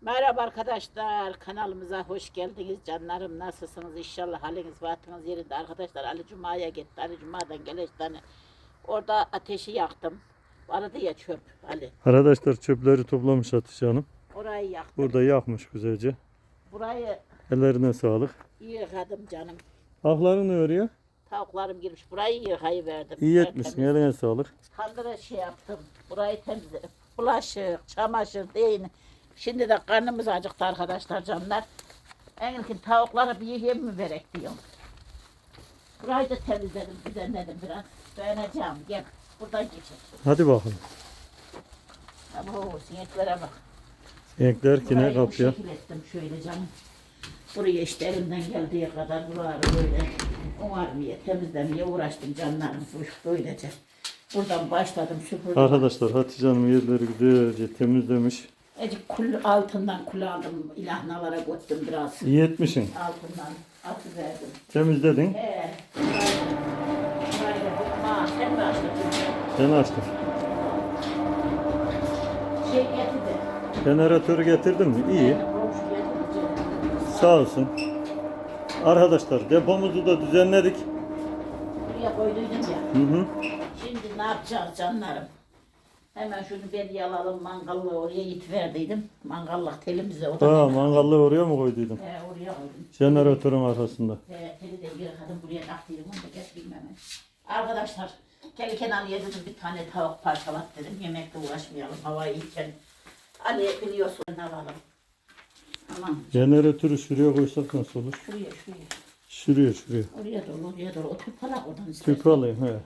Merhaba arkadaşlar kanalımıza hoş geldiniz canlarım nasılsınız inşallah haliniz vaatiniz yerinde arkadaşlar Ali Cuma'ya gitti Ali Cuma'dan geleçten orada ateşi yaktım vardı ya çöp Ali Arkadaşlar çöpleri toplamış Hatice Hanım. orayı yaktım Burada yakmış güzelce. burayı Ellerine sağlık. yıkadım canım Ahların ne örüyor? tavuklarım girmiş burayı yıkayıverdim İyi etmişsin. Tertemiz. Eline sağlık. Kandıra şey yaptım burayı temizledim bulaşık çamaşır değil şimdi de karnımız acıktı arkadaşlar canlar en ilkin tavukları bir yiyeyim mi verek diyorum. Burayı da temizledim, düzenledim biraz. Beğeneceğim. Gel. Buradan geçelim. Hadi bakalım. Abo, sineklere bak. Renkler yine Burayı bu kapıyor. şekil ettim şöyle canım. Buraya işte elimden geldiği kadar buraları böyle onarmaya, temizlemeye uğraştım canlarım. Bu- Böylece. Buradan başladım süpürdüm. Arkadaşlar Hatice Hanım yerleri güzelce temizlemiş. Ecik kul altından kul aldım. ilahnalara götürdüm biraz. İyi etmişsin. Altından atıverdim. Temizledin. He. Sen mi açtın? Ben açtım. Şey getirdi. Jeneratörü getirdin mi? İyi. Komşu getirdi. Sağ olsun. Arkadaşlar depomuzu da düzenledik. Buraya koyduydum ya. Hı hı. Şimdi ne yapacağız canlarım? Hemen şunu belli alalım mangallı oraya itiverdiydim. Mangallık telimize o da. Ha mangallı oraya mı koyduydun? He, oraya koydum. Jeneratörün arkasında. He, teli de yıkadım buraya taktıydım onu da getireyim hemen. Arkadaşlar gel Kenan'ya dedim bir tane tavuk parçalat dedim. Yemekle uğraşmayalım hava iyiyken. Ali biliyorsun alalım. Tamam. Jeneratörü şuraya koysak nasıl olur? Şuraya şuraya. Şuraya şuraya. Oraya doğru oraya doğru. O tüp alak oradan istersen. Tüpü alayım he.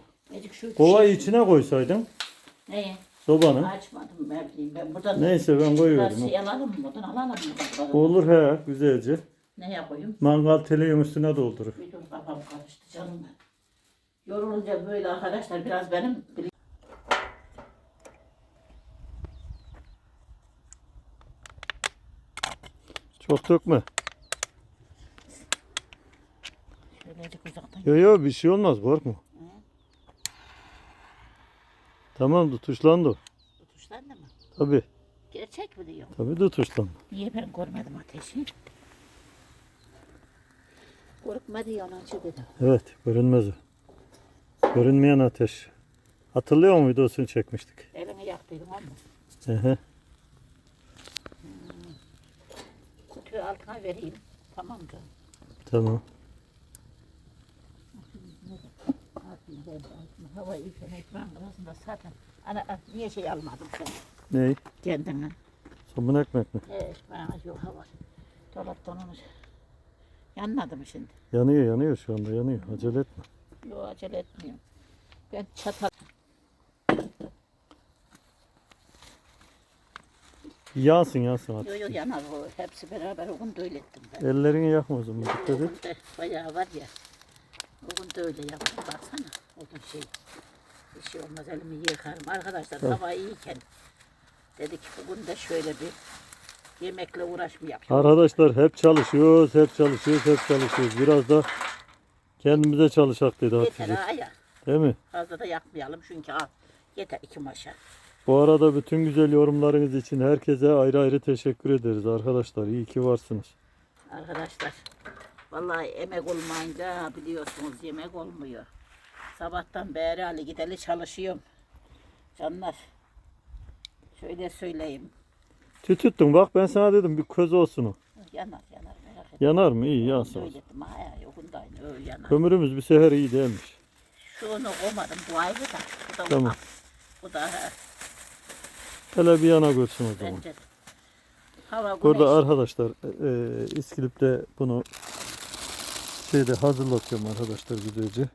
Şey- içine koysaydın Neye? Sobanın. Açmadım ben ben buradan. Neyse ben koyuyorum. Şey alalım mı? Buradan alalım mı? Buradan. Olur he güzelce. Neye koyayım? Mangal teleğin üstüne doldurur. Bir dur kafam karıştı canım. Yorulunca böyle arkadaşlar biraz benim Çok dökme. Yo yo bir şey olmaz korkma. Tamam tutuşlandı. o. tutuşlandı mı? Tabi Gerçek mi diyor? tabi tutuşlandı. Niye ben görmedim ateşi? Korkma diyor anacı dedim. Evet görünmez o. Görünmeyen ateş. Hatırlıyor musun videosunu çekmiştik? Elimi yaktıydım ama. Hı hı. Kutuyu altına vereyim. Tamam canım. Tamam. Altına ver, altına. Hava iyiken ekran arasında zaten. Ana, ana, niye şey almadım sen Ney? kendine? Somun ekmek mi? Evet, bana yok hava. Dolaptan onu yanmadı mı şimdi? Yanıyor yanıyor şu anda yanıyor. Acele etme. Yok acele etmiyorum. Ben çatal. Yansın yansın Yok hadi. yok yanar o. Hepsi beraber o gün de öyle ettim ben. Ellerini yakma o zaman dikkat et. bayağı var ya. O gün de öyle yaptım. Baksana. O gün şey. Bir şey olmaz elimi yıkarım. Arkadaşlar Tabii. hava iyiyken dedik bugün de şöyle bir yemekle uğraşmayalım. Arkadaşlar hep çalışıyoruz, hep çalışıyoruz, hep çalışıyoruz. Biraz da kendimize çalışak dedi Yeter Hatice. ha ya. Değil mi? Fazla da yakmayalım çünkü al. Yeter iki maşa. Bu arada bütün güzel yorumlarınız için herkese ayrı ayrı teşekkür ederiz arkadaşlar. İyi ki varsınız. Arkadaşlar vallahi emek olmayınca biliyorsunuz yemek olmuyor. Sabahtan beri Ali gideli çalışıyorum. Canlar şöyle söyleyeyim. Tütüttün bak ben sana dedim bir köz olsun o. Yanar yanar merak etme. Yanar mı? İyi yansın. Söyledim ha ya yokunda aynı öyle yanar. Kömürümüz bir sefer iyi değilmiş. Şunu koymadım bu ayrı da. Bu da Tamam. Bu da Hele bir yana görsün o zaman. bence. de. Hava güneş. Burada arkadaşlar e, İskilip'te bunu şeyde hazırlatıyorum arkadaşlar güzelce.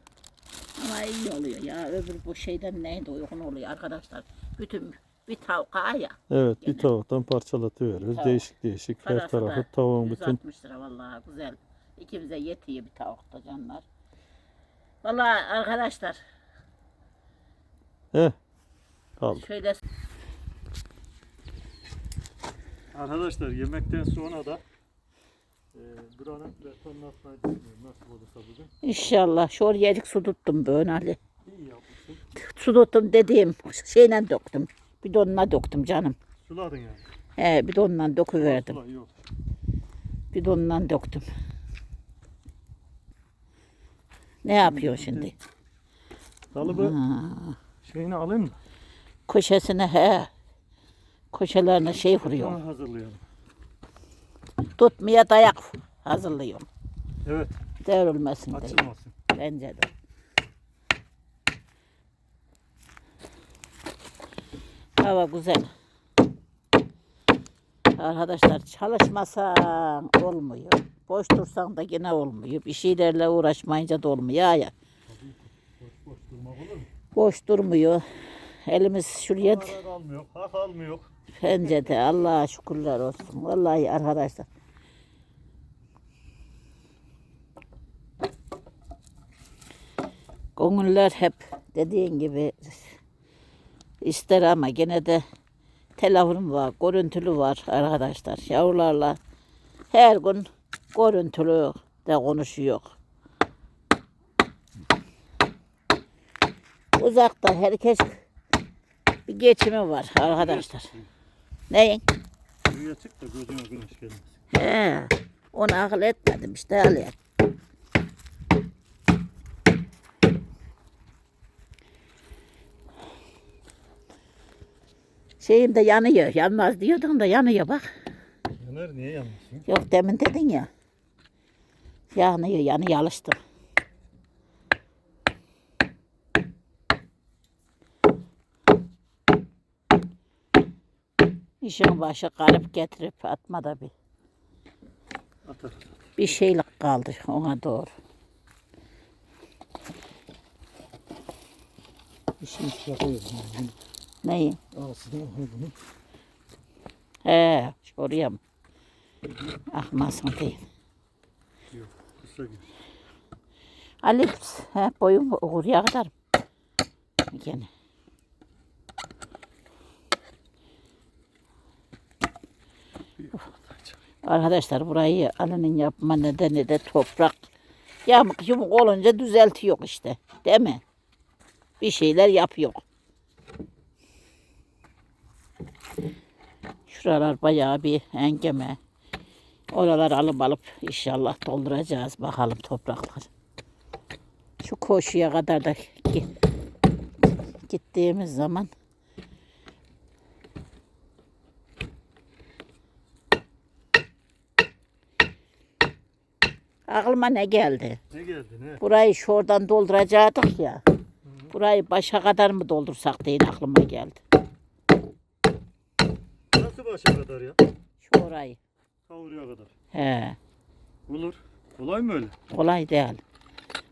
İyi oluyor ya. Öbür bu şeyden neydi uygun oluyor arkadaşlar. Bütün bir tavuk ha ya. Evet bir tavuktan parçalatıveriyoruz. Tavuk. Değişik değişik her Parası tarafı tavuğun bütün 160 lira vallahi güzel. İkimize yetiyor bir tavuk da canlar. Vallahi arkadaşlar He. Kaldı. şöyle Arkadaşlar yemekten sonra da e, buranın betonlatmayı düşünüyorum. Nasıl olursa bugün. inşallah şu yedik su tuttum böyle Ali. İyi yapmışsın. Su tuttum dediğim şeyle döktüm. Bidonuna döktüm canım. Suladın yani. He bidonla döküverdim. Ulan Yok. Bidonla döktüm. Ne yapıyor şimdi? Kalıbı şeyini alayım mı? Köşesine he. Köşelerine şey vuruyor. Sonra hazırlayalım. Tutmaya dayak hazırlıyorum. Evet. Devrilmesin diye. Açılmasın. Bence de. Hava güzel. Arkadaşlar çalışmasan olmuyor. Boş dursan da yine olmuyor. Bir şeylerle uğraşmayınca da olmuyor ya. Boş boş durmak olur mu? Boş durmuyor. Elimiz şuraya Karar almıyor. Hak almıyor. Pencede. Allah'a şükürler olsun. Vallahi arkadaşlar. Gönüller hep dediğin gibi ister ama gene de telefonum var, görüntülü var arkadaşlar. Yavrularla her gün görüntülü de konuşuyor. Uzakta herkes bir geçimi var arkadaşlar. Neyin? Buraya çık da gözüme güneş gelmesin. He, onu akıl etmedim işte öyle. Şeyim de yanıyor. Yanmaz diyordun da yanıyor bak. Yanar niye yanmasın? Yok demin dedin ya. Yanıyor yanıyor alıştım. İşin başı karıp getirip atma da bir. Atar. Bir şeylik kaldı ona doğru. Bir şey yapıyorum. Neyi? Ağzına bunu. He, oraya mı? Akmasın değil. Yok. Kısa gir. Ali, he, boyum oraya kadar. Gene. Arkadaşlar burayı Ali'nin yapma nedeni de toprak. Yamuk yumuk olunca düzeltiyor işte. Değil mi? Bir şeyler yapıyor. Şuralar bayağı bir engeme. Oralar alıp alıp inşallah dolduracağız bakalım topraklar. Şu koşuya kadar da gi- gittiğimiz zaman aklıma ne geldi? Ne geldi ne? Burayı şuradan dolduracaktık ya. Burayı başa kadar mı doldursak diye aklıma geldi. Nasıl başa kadar ya? Şu orayı. Ta oraya kadar. He, Olur. Kolay mı öyle? kolay değil.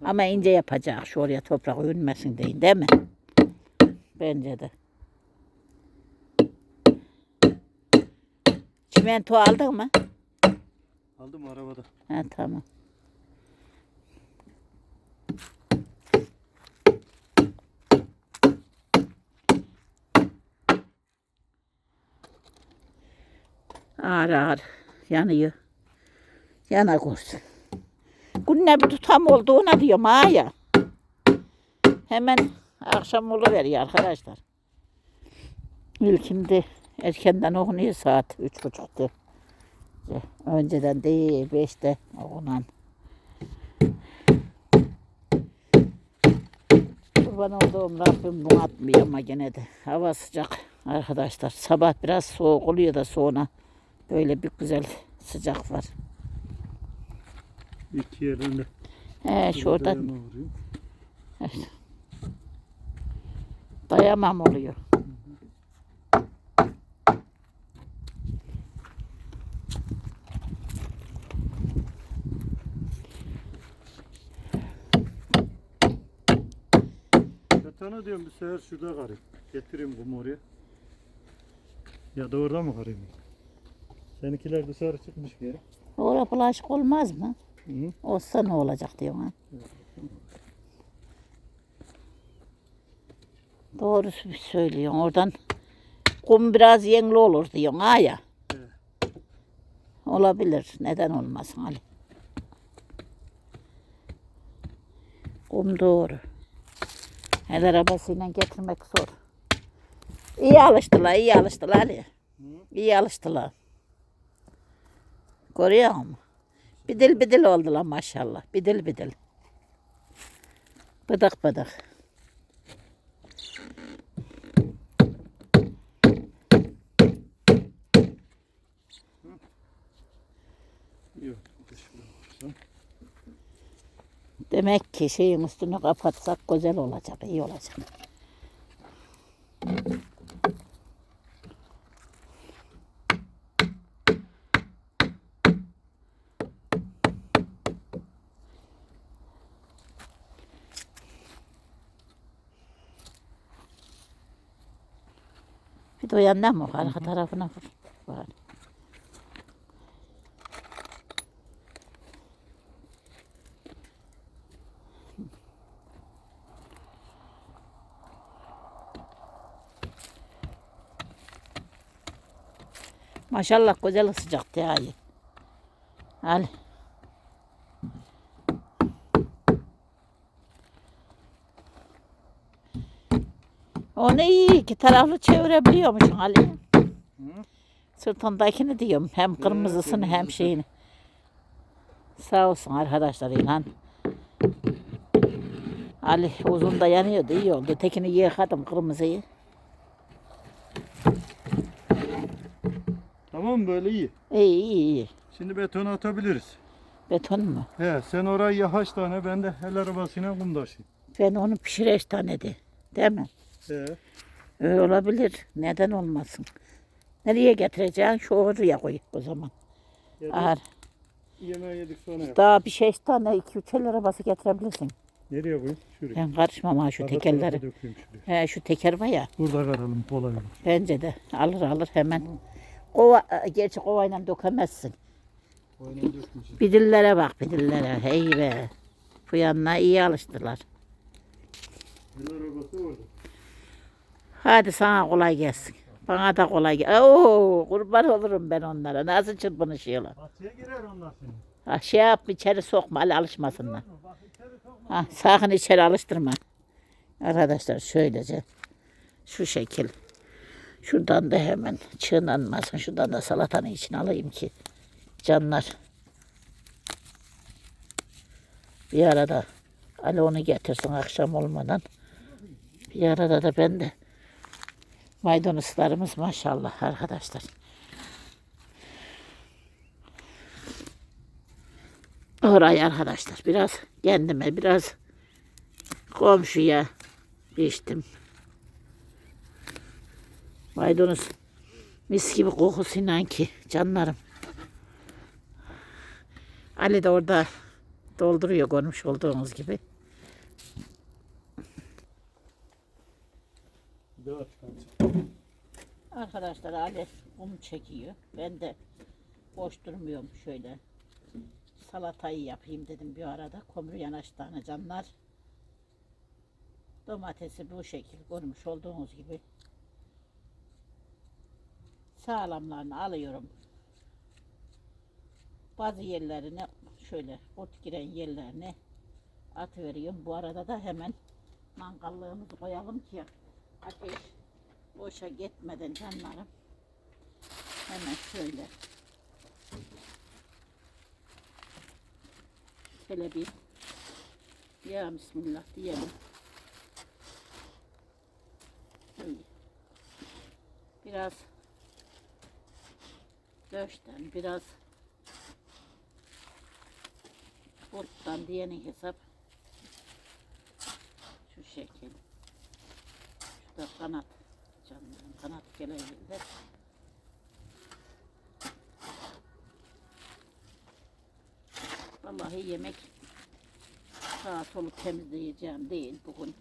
Ama ince yapacak şu oraya toprak ünmesin deyin değil mi? Bence de. Çimento aldın mı? Aldım arabada. Ha tamam. Ağır ağır yanıyor. Yana kursun. Günne bir tutam olduğuna diyorum ha ya. Hemen akşam oluveriyor arkadaşlar. İlkinde erkenden okunuyor saat üç buçuktu. Önceden değil, beşte okunan. Kurban olduğum Rabbim bunu atmıyor ama gene de. Hava sıcak arkadaşlar. Sabah biraz soğuk oluyor da sonra böyle bir güzel sıcak var. İki yerinde. He Dayama vuruyor. dayamam oluyor. Betona diyorum bir sefer şurada karayım. Getireyim kumu oraya. Ya da orada mı karayım? Seninkiler dışarı çıkmış geri. Orada bulaşık olmaz mı? Hı -hı. Olsa ne olacak diyorsun ha? Doğru söylüyorsun. Oradan kum biraz yengli olur diyorsun ha ya. Evet. Olabilir. Neden olmasın Ali? Kum doğru. El arabasıyla getirmek zor. İyi alıştılar, iyi alıştılar Ali. İyi alıştılar. Görüyor musun? Bidil bidil oldular maşallah. Bidil bidil. Bıdık bıdık. Demek ki şeyin üstünü kapatsak güzel olacak, iyi olacak. O yandan mı? Arka tarafına vur. Var. Maşallah güzel sıcaktı ya. Al. Onu iyi iki taraflı çevirebiliyormuşsun Ali. Sırtındakini diyorum. Hem kırmızısını hem şeyini. Sağ olsun arkadaşlar İlhan. Ali uzun da yanıyordu iyi oldu. Tekini yıkadım kırmızıyı. Tamam böyle iyi. İyi iyi iyi. Şimdi betonu atabiliriz. Beton mu? He sen orayı yahaç tane ben de el arabasıyla kum taşıyayım. Ben onu pişireç tanedi. Değil mi? He. Öyle olabilir. Neden olmasın? Nereye getireceksin? Şu oraya koy o zaman. Ya da Ağır. yemeği yedik sonra yap. Daha bir şey tane iki üç el arabası getirebilirsin. Nereye koyayım? Şuraya. Ben karışmam ha şu tarafa tekerleri. dökeyim şuraya. He şu teker var ya. Burada karalım kolay olur. Bence de alır alır hemen. Kova, gerçi kovayla dökemezsin. Dökmeyeceğim. Bidillere bak bidillere. Hey be. Bu yanına iyi alıştılar. El arabası orada. Hadi sana kolay gelsin. Bana da kolay gelsin. Oo, kurban olurum ben onlara. Nasıl çırpınışıyorlar. Bahçeye girer onlar senin. Ha, şey yap içeri sokma Ali alışmasınlar. Ha, sakın içeri alıştırma. Arkadaşlar şöylece şu şekil. Şuradan da hemen çiğnenmesin. Şuradan da salatanın içine alayım ki canlar. Bir arada Ali onu getirsin akşam olmadan. Bir arada da ben de maydanozlarımız maşallah arkadaşlar. Orayı arkadaşlar biraz kendime biraz komşuya içtim. Maydanoz mis gibi kokusuyla ki canlarım. Ali de orada dolduruyor görmüş olduğunuz gibi. Arkadaşlar Ali kum çekiyor. Ben de boş durmuyorum şöyle. Salatayı yapayım dedim bir arada. Komür yanaştığını canlar. Domatesi bu şekil görmüş olduğunuz gibi. Sağlamlarını alıyorum. Bazı yerlerine şöyle ot giren yerlerine atıveriyorum. Bu arada da hemen mangallığımızı koyalım ki ateş boşa gitmeden canlarım. Hemen şöyle. Şöyle bir ya Bismillah diyelim. Şöyle. Biraz döşten, biraz ottan diyenin hesap şu şekil. Şu da kanat canlarım. Kanat gelebilir. Vallahi yemek sağa solu temizleyeceğim değil bugün.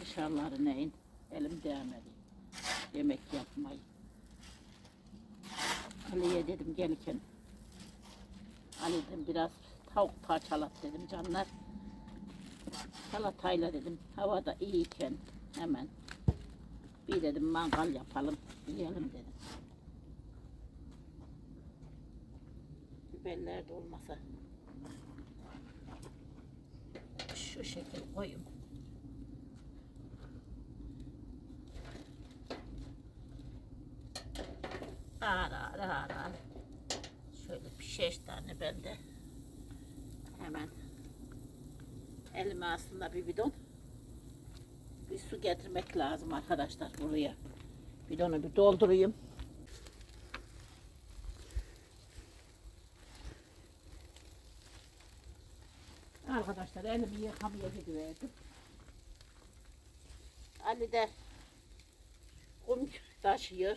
Dışarıları neyin? Elim değmedi. Yemek yapmayı. Ali'ye dedim gelirken Ali dedim biraz tavuk parçalat dedim canlar. Salatayla dedim havada iyiyken hemen bir dedim mangal yapalım, yiyelim dedim. Biberler de olmasa. Şu şekil koyayım. Ağır ağır ağır ağır. Şöyle pişeş tane bende. Hemen elime aslında bir bidon bir su getirmek lazım arkadaşlar buraya. Bidonu bir doldurayım. Arkadaşlar elimi yıkamaya gidiverdim. Ali de kum taşıyor.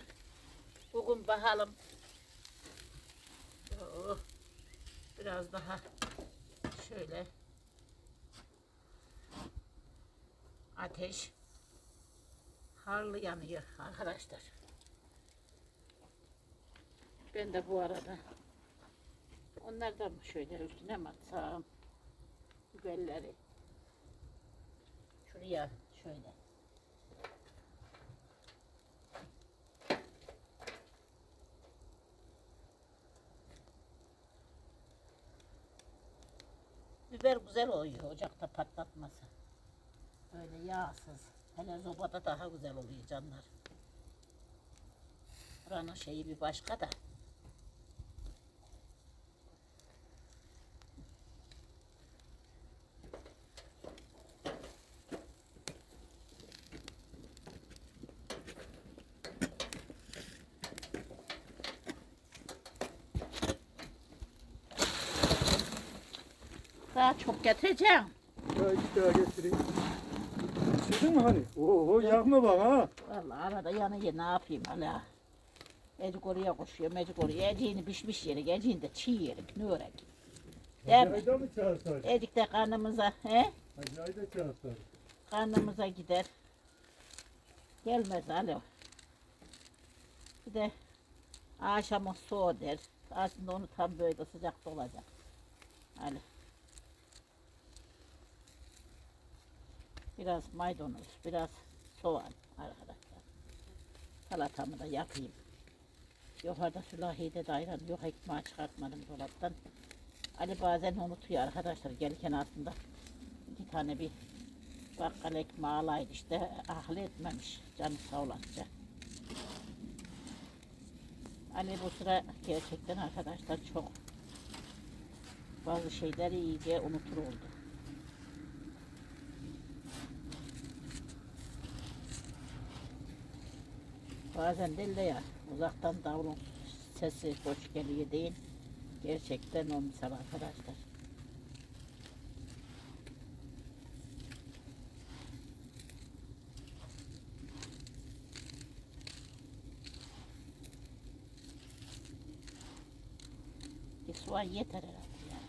Bugün bakalım. Oh, biraz daha şöyle ateş harlı yanıyor arkadaşlar. Ben de bu arada onlardan mı şöyle üstüne mi atsam biberleri şuraya şöyle Biber güzel oluyor ocakta patlatması. Böyle yağsız. Hele sobada daha güzel oluyor canlar. Buranın şeyi bir başka da. Daha çok getireceğim. Ya daha getireyim. Sizin mi hani? Oo yakma bak ha. Vallahi arada yanıyor ne yapayım hala. Ecik oraya koşuyor, mecik oraya. Eciğini pişmiş yeri, eciğini de çiğ yerik, ne örek. Değil mi? Hacı mı çağırsaydı? Ecik de karnımıza, he? Hacı Ayda çağırsaydı. Karnımıza gider. Gelmez alo. Bir de akşamın soğuk der. Aslında onu tam böyle sıcakta olacak. Alo. Biraz maydanoz, biraz soğan arkadaşlar. Salatamı da yapayım. Yukarıda sülahide de ayran yok ekmeği çıkartmadım dolaptan. Ali bazen unutuyor arkadaşlar gelirken aslında iki tane bir bakkal ekmeği alaydı işte ahli etmemiş canı sağ olasıca. Ali bu sıra gerçekten arkadaşlar çok bazı şeyleri iyice unutur oldu. Bazen değil de ya uzaktan davulun sesi hoş geliyor değil. Gerçekten o misal arkadaşlar. Soğan yeter herhalde ya.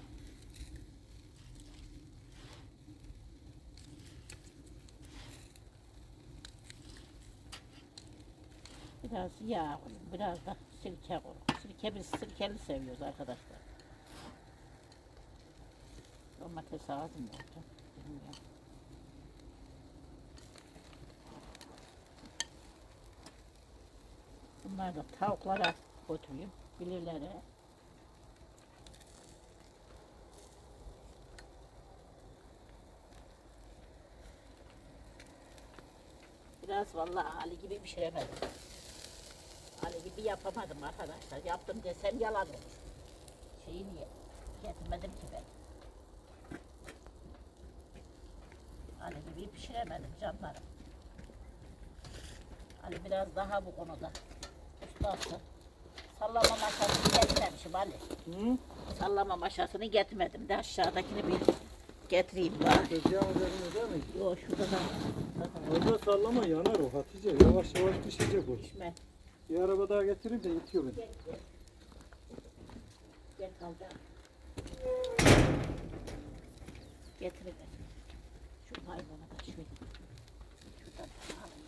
Biraz yağ koyun, biraz da sirke koyun. Sirke biz sirkeli seviyoruz arkadaşlar. Domates ağzım oldu. Bilmiyorum. Bunlar da tavuklara götürüyorum. Bilirlere. Biraz vallahi Ali gibi pişiremedim. Gibi yapamadım arkadaşlar. Yaptım desem yalan olur. Şeyi niye getirmedim ki ben. Ali gibi pişiremedim canlarım. Ali biraz daha bu konuda ustası. Sallama maşasını getirmemişim Ali. Hı? Sallama maşasını getirmedim de aşağıdakini bir getireyim bari. Tezgahın üzerinde değil mi? Yo şurada da Orada sallama yanar o Hatice. Yavaş yavaş pişecek o. pişme. Bir araba daha getireyim de itiyor beni. Gel gel. Gel kalacağım. Getirin. Şu hayvanı da şöyle. Şuradan alayım.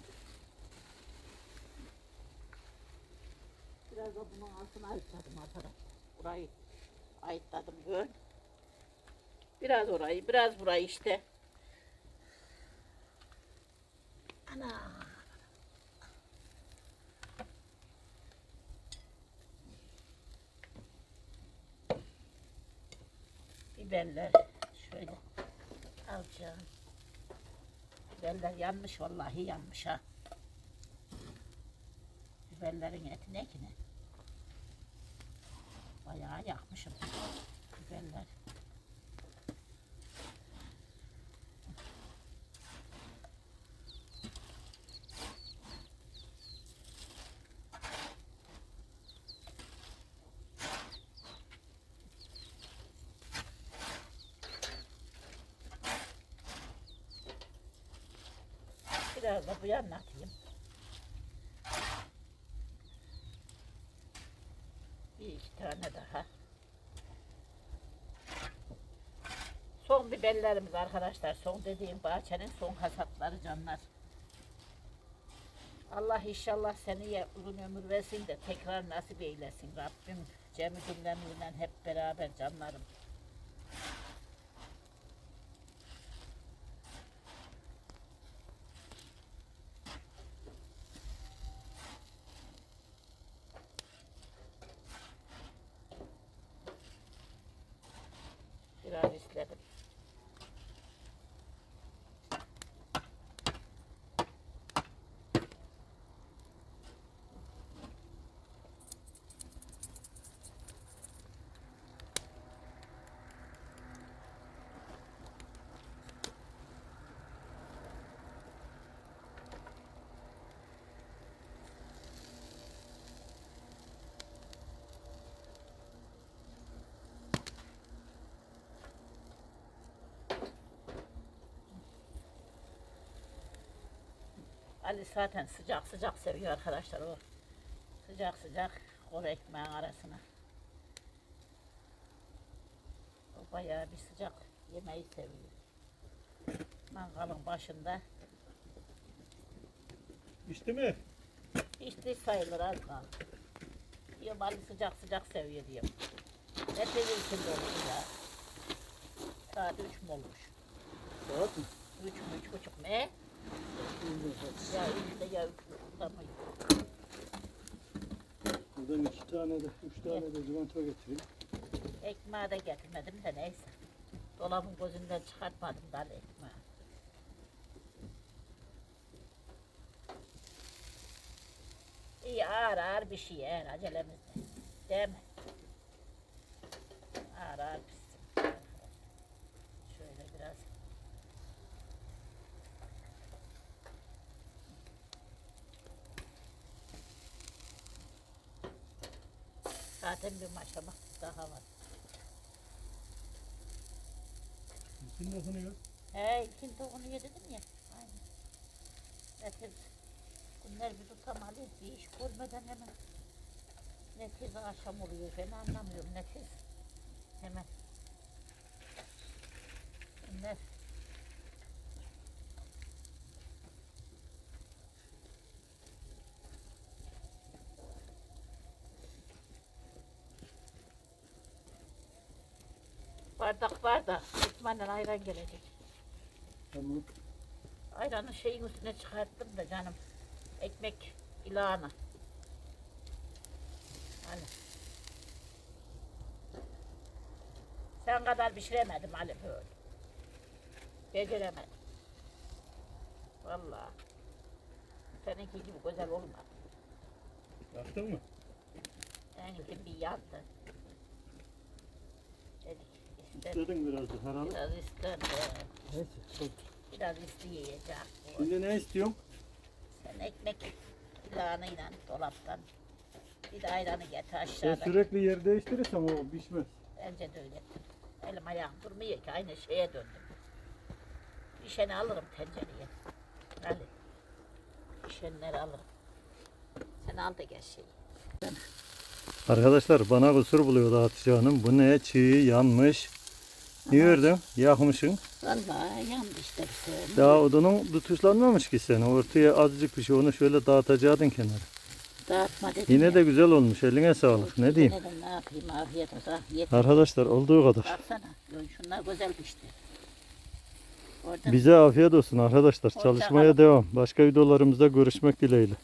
Biraz da bunun altına ayıtladım arkadaşlar. Burayı ayıtladım böyle. Biraz orayı, biraz burayı işte. Ana. Biberler şöyle alacağım. Biberler yanmış vallahi yanmış ha. Biberlerin eti ne ki ne? Bayağı yakmışım. Biberler. Biraz da bu yana atayım. Bir iki tane daha. Son biberlerimiz arkadaşlar. Son dediğim bahçenin son hasatları canlar. Allah inşallah seni uzun ömür versin de tekrar nasip eylesin Rabbim. Cemi cümlemizle hep beraber canlarım. Biraz istedim. Ali zaten sıcak sıcak seviyor arkadaşlar o. Sıcak sıcak kuru ekmeğin arasına. O bayağı bir sıcak yemeği seviyor. Mangalın başında İçti mi? de sayılır az kaldı. Diyorum Ali sıcak sıcak seviyor diyorum. Ne içinde olmuş ya. Saat üç mü olmuş? Saat mi? Üç mü üç buçuk mu? Ya üçte ya mı? Buradan iki tane de, üç tane de cıvanta getireyim. Ekmeği de getirmedim de neyse. Dolabın gözünden çıkartmadım da ekmeği. İyi ağır ağır bir şey eğer acelemizde. Değil mi? Ağır ağır pişsin. Şöyle biraz. Zaten bir maşamak daha var. Şimdi ısınıyor. He, onu ye dedim ya. Aynen. Netiz. Günler bir tutamalı. Bir iş görmeden hemen. Netiz akşam oluyor. Ben anlamıyorum netiz. Hemen. Bardak bardak. Osman'dan ayran gelecek. Tamam. Ayranı şeyin üstüne çıkarttım da canım. Ekmek ilağını. Hani. Sen kadar pişiremedim Ali böyle. Beceremedim. Vallahi. Seninki gibi güzel olmadı. Yaktın mı? Seninki bir yandı. İster, İstedin biraz da herhalde. biraz ister, Neyse. çok. biraz isteyecek. Şimdi ne istiyorsun? Sen ekmek ilağıyla dolaptan bir de ayranı getir Sen aşağıda. sürekli yer değiştirirsen o pişmez. Bence de öyle. Elim ayağım durmuyor ki aynı şeye döndüm. Pişeni alırım tencereye. Ali. Pişenleri alırım. Sen al da gel şeyi. Arkadaşlar bana kusur buluyordu Hatice Hanım. Bu ne? Çiğ, yanmış. Ne gördün? Yakmışsın. Vallahi yandı işte bir şey. Daha odunun tutuşlanmamış ki sen. Ortaya azıcık bir şey onu şöyle dağıtacaktın kenara. Dağıtma dedim Yine ya. de güzel olmuş. Eline sağlık. Ne diyeyim? Ne yapayım afiyet olsun. Afiyet. Arkadaşlar olduğu kadar. Baksana. Şunlar güzel pişti. Oradan Bize afiyet olsun arkadaşlar. Çalışmaya devam. Başka videolarımızda görüşmek dileğiyle.